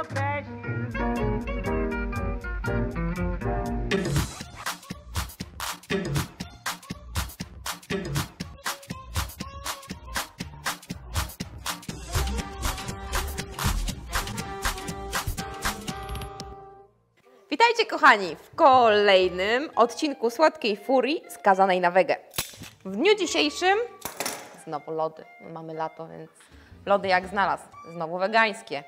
określił. Witajcie kochani w kolejnym odcinku Słodkiej Furii skazanej na wegę. W dniu dzisiejszym znowu lody. Mamy lato, więc lody jak znalazł. Znowu wegańskie.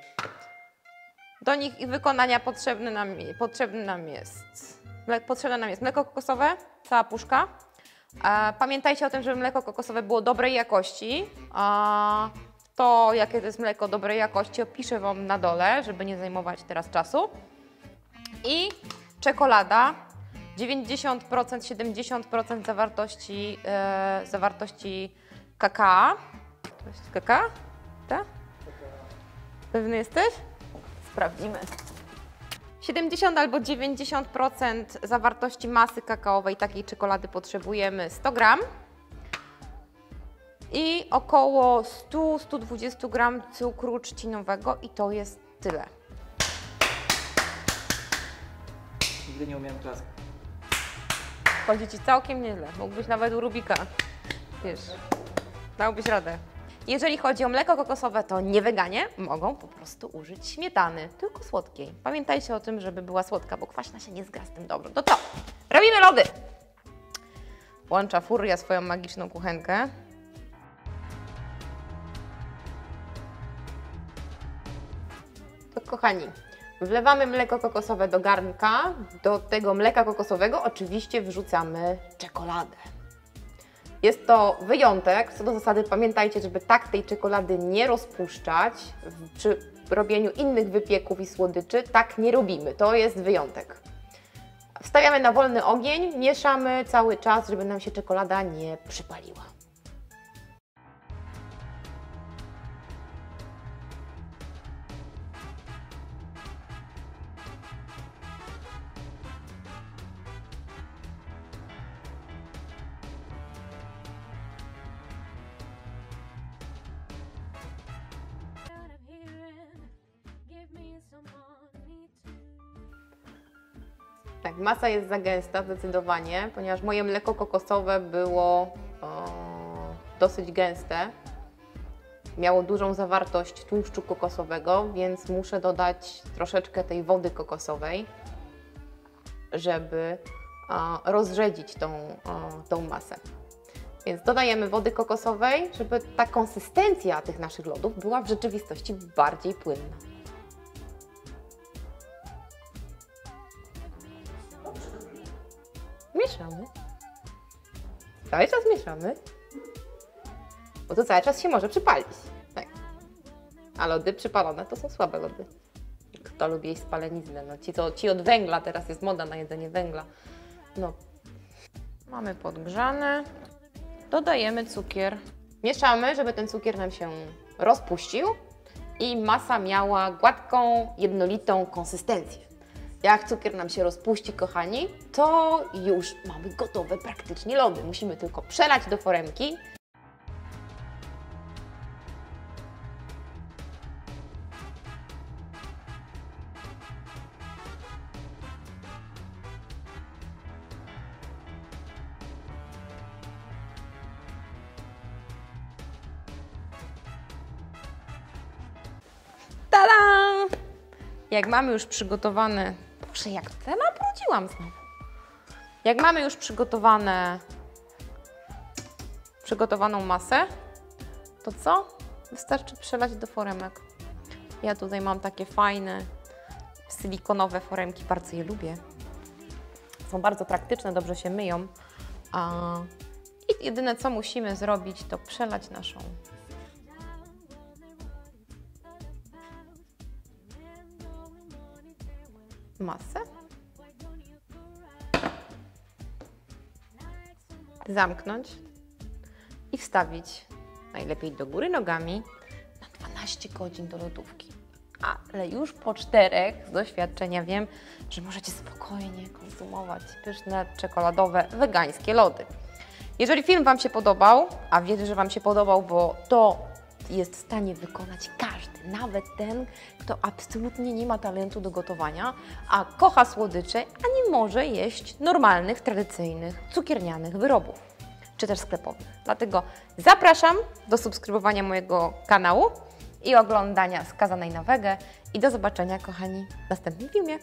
Do nich i wykonania potrzebny nam, potrzebny nam jest potrzebne nam jest mleko kokosowe, cała puszka. Pamiętajcie o tym, żeby mleko kokosowe było dobrej jakości. To, jakie to jest mleko dobrej jakości, opiszę Wam na dole, żeby nie zajmować teraz czasu i czekolada 90%, 70% zawartości, e, zawartości kakao. Kakao? Tak? Pewny jesteś? Sprawdzimy. 70 albo 90% zawartości masy kakaowej takiej czekolady potrzebujemy 100 gram i około 100-120 gram cukru trzcinowego i to jest tyle. Nigdy nie umiałem klaskać. Chodzi Ci całkiem nieźle. Mógłbyś nawet u Rubika. Wiesz, dałbyś radę. Jeżeli chodzi o mleko kokosowe, to nie weganie mogą po prostu użyć śmietany, tylko słodkiej. Pamiętajcie o tym, żeby była słodka, bo kwaśna się nie zgra z tym dobrze. To co? Robimy lody! Włącza Furia swoją magiczną kuchenkę. To kochani, wlewamy mleko kokosowe do garnka. Do tego mleka kokosowego oczywiście wrzucamy czekoladę. Jest to wyjątek. Co do zasady pamiętajcie, żeby tak tej czekolady nie rozpuszczać. Przy robieniu innych wypieków i słodyczy tak nie robimy. To jest wyjątek. Wstawiamy na wolny ogień, mieszamy cały czas, żeby nam się czekolada nie przypaliła. Tak, masa jest za gęsta zdecydowanie, ponieważ moje mleko kokosowe było dosyć gęste. Miało dużą zawartość tłuszczu kokosowego, więc muszę dodać troszeczkę tej wody kokosowej, żeby rozrzedzić tą, tą masę. Więc dodajemy wody kokosowej, żeby ta konsystencja tych naszych lodów była w rzeczywistości bardziej płynna. Mieszamy. Cały czas mieszamy. Bo to cały czas się może przypalić. Tak. A lody przypalone to są słabe lody. Kto lubi jeść spaleniznę? No ci, co, ci od węgla, teraz jest moda na jedzenie węgla. No. Mamy podgrzane. Dodajemy cukier. Mieszamy, żeby ten cukier nam się rozpuścił i masa miała gładką, jednolitą konsystencję. Jak cukier nam się rozpuści, kochani, to już mamy gotowe praktycznie lody. Musimy tylko przelać do foremki. Jak mamy już przygotowane. Boże, jak te nabrudziłam znowu. Jak mamy już przygotowane. Przygotowaną masę, to co? Wystarczy przelać do foremek. Ja tutaj mam takie fajne silikonowe foremki, bardzo je lubię. Są bardzo praktyczne, dobrze się myją. A... I jedyne co musimy zrobić, to przelać naszą masę. Zamknąć i wstawić najlepiej do góry nogami na 12 godzin do lodówki. Ale już po czterech z doświadczenia wiem, że możecie spokojnie konsumować pyszne, czekoladowe, wegańskie lody. Jeżeli film Wam się podobał, a wierzę, że Wam się podobał, bo to jest w stanie wykonać każdy, nawet ten, kto absolutnie nie ma talentu do gotowania, a kocha słodycze, a nie może jeść normalnych, tradycyjnych, cukiernianych wyrobów, czy też sklepowych. Dlatego zapraszam do subskrybowania mojego kanału i oglądania Skazanej na Wegę i do zobaczenia, kochani, w następnym filmie.